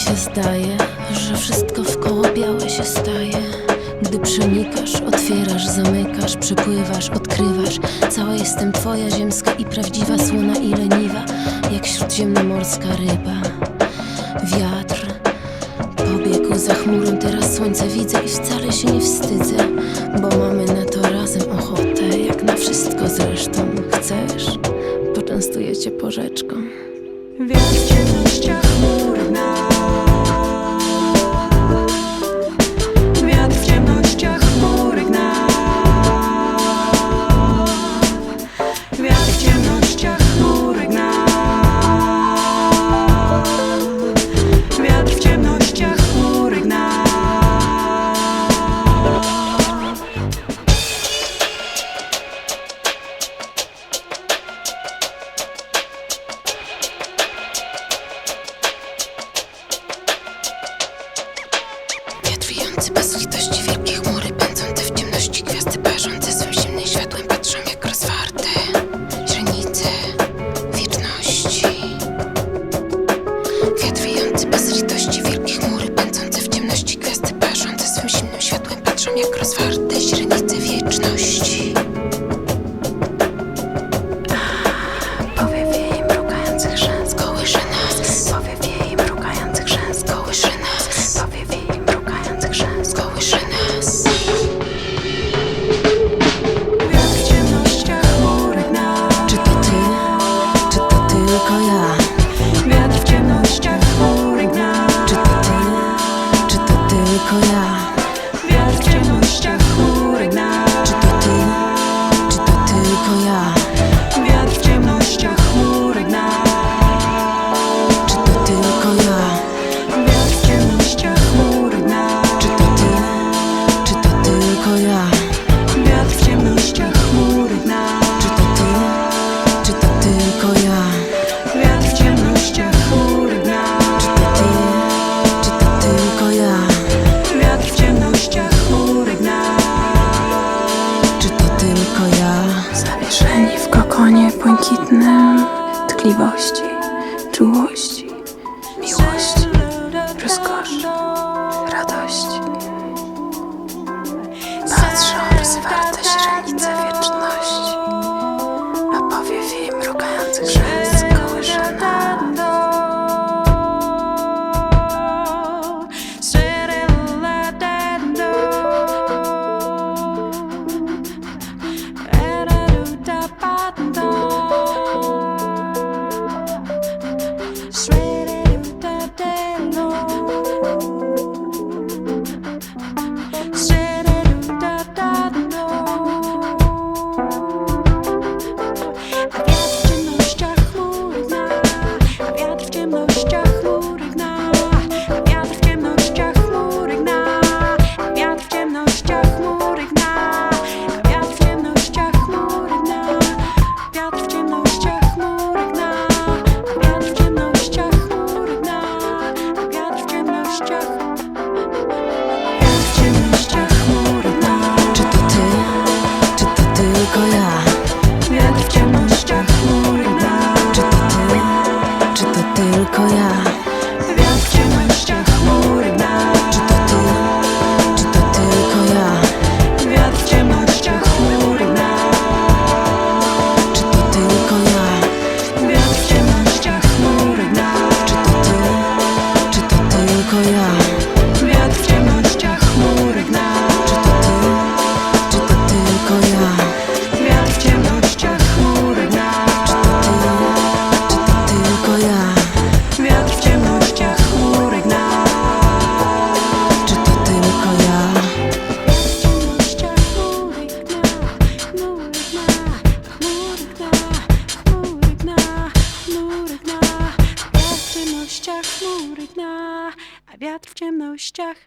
się zdaje, że wszystko wkoło białe się staje. Gdy przenikasz, otwierasz, zamykasz, przepływasz, odkrywasz. Cała jestem twoja, ziemska i prawdziwa, słona i leniwa Jak śródziemnomorska ryba. Wiatr pobiegł za chmurą, teraz słońce widzę i wcale się nie wstydzę Bo mamy na to razem ochotę, jak na wszystko zresztą Chcesz? Poczęstuję cię porzeczką. Wiatr cię bezlitościwie. tylko ja. Zawieszeni w kokonie błękitnym Tkliwości, czułości, miłości. 哥呀。vzťah?